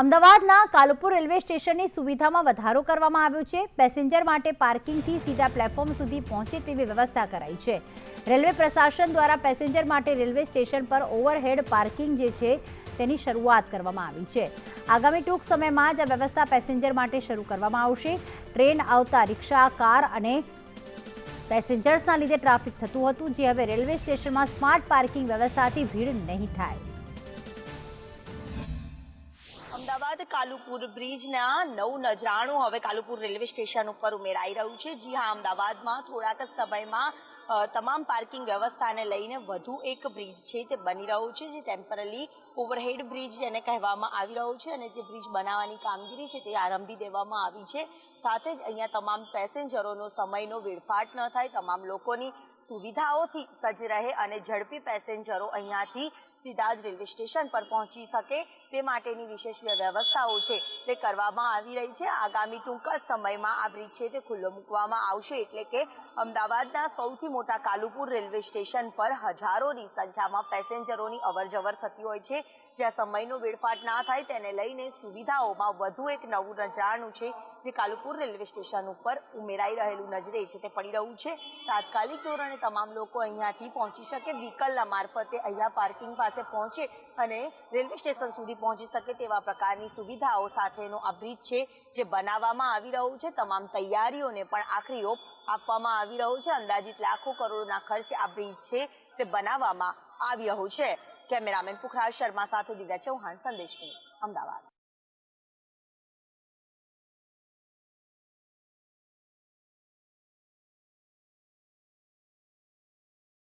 અમદાવાદના કાલુપુર રેલવે સ્ટેશનની સુવિધામાં વધારો કરવામાં આવ્યો છે. પેસેન્જર માટે પાર્કિંગથી સીધા પ્લેટફોર્મ સુધી પહોંચે તેવી વ્યવસ્થા કરાઈ છે. રેલવે પ્રશાસન દ્વારા પેસેન્જર માટે રેલવે સ્ટેશન પર ઓવરહેડ પાર્કિંગ જે છે તેની શરૂઆત કરવામાં આવી છે. આગામી ટૂંક સમયમાં જ આ વ્યવસ્થા પેસેન્જર માટે શરૂ કરવામાં આવશે. ટ્રેન આવતા રિક્ષા, કાર અને પેસેન્જર્સના લીધે ટ્રાફિક થતું હતું, જે હવે રેલવે સ્ટેશનમાં સ્માર્ટ પાર્કિંગ વ્યવસ્થાથી ભીડ નહીં થાય. અમદાવાદ કાલુપુર બ્રિજના નવ નજરાણું હવે કાલુપુર રેલવે સ્ટેશન ઉપર ઉમેરાઈ રહ્યું છે. જી હા, અમદાવાદમાં થોડાક સમયમાં તમામ પાર્કિંગ વ્યવસ્થાને લઈને વધુ એક બ્રિજ છે તે બની રહ્યું છે, જે ટેમ્પરરી ઓવરહેડ બ્રિજ જેને કહેવામાં આવી રહ્યો છે અને જે બ્રિજ બનાવવાની કામગીરી છે તે આરંભી દેવામાં આવી છે. સાથે જ અહીંયા તમામ પેસેન્જરોનો સમયનો વેડફાટ ન થાય, તમામ લોકોની સુવિધાઓથી સજ્જ રહે અને ઝડપી પેસેન્જરો અહીંયાથી સીધા જ રેલવે સ્ટેશન પર પહોંચી શકે તે માટેની વિશેષ વ્યવસ્થાઓ છે તે કરવામાં આવી રહી છે. આગામી ટૂંક જ સમયમાં આ બ્રિજ છે તે ખુલ્લો મૂકવામાં આવશે એટલે કે અમદાવાદના સૌથી મોટા કાલુપુર રેલવે સ્ટેશન પર હજારોની સંખ્યામાં પેસેન્જરોની અવરજવર થતી હોય છે. જ્યાં સમયનો વેડફાટ ના થાય તેને લઈને સુવિધાઓમાં વધુ એક નવું નજરાણું છે જે કાલુપુર રેલવે સ્ટેશન ઉપર ઉમેરાઈ રહેલું નજરે છે તે પડી રહ્યું છે. તાત્કાલિક ધોરણે તમામ લોકો અહીંયાથી પહોંચી શકે વ્હીકલના મારફતે અહીંયા પાર્કિંગ પાસે પહોંચે અને રેલવે સ્ટેશન સુધી પહોંચી શકે તેવા પ્રકારની સુવિધાઓ સાથેનો આ બ્રિજ છે, જે બનાવવામાં આવી રહ્યું છે. તમામ તૈયારીઓને પણ આખરી ઓપ આપવામાં આવી રહ્યો છે. અંદાજિત લાખો કરોડના ખર્ચે આ બ્રિજ છે, તે બનાવવામાં આવી રહ્યું છે. કેમેરામેન પુખરાજ શર્મા સાથે દિવ્યા ચૌહાણ, સંદેશ અમદાવાદ.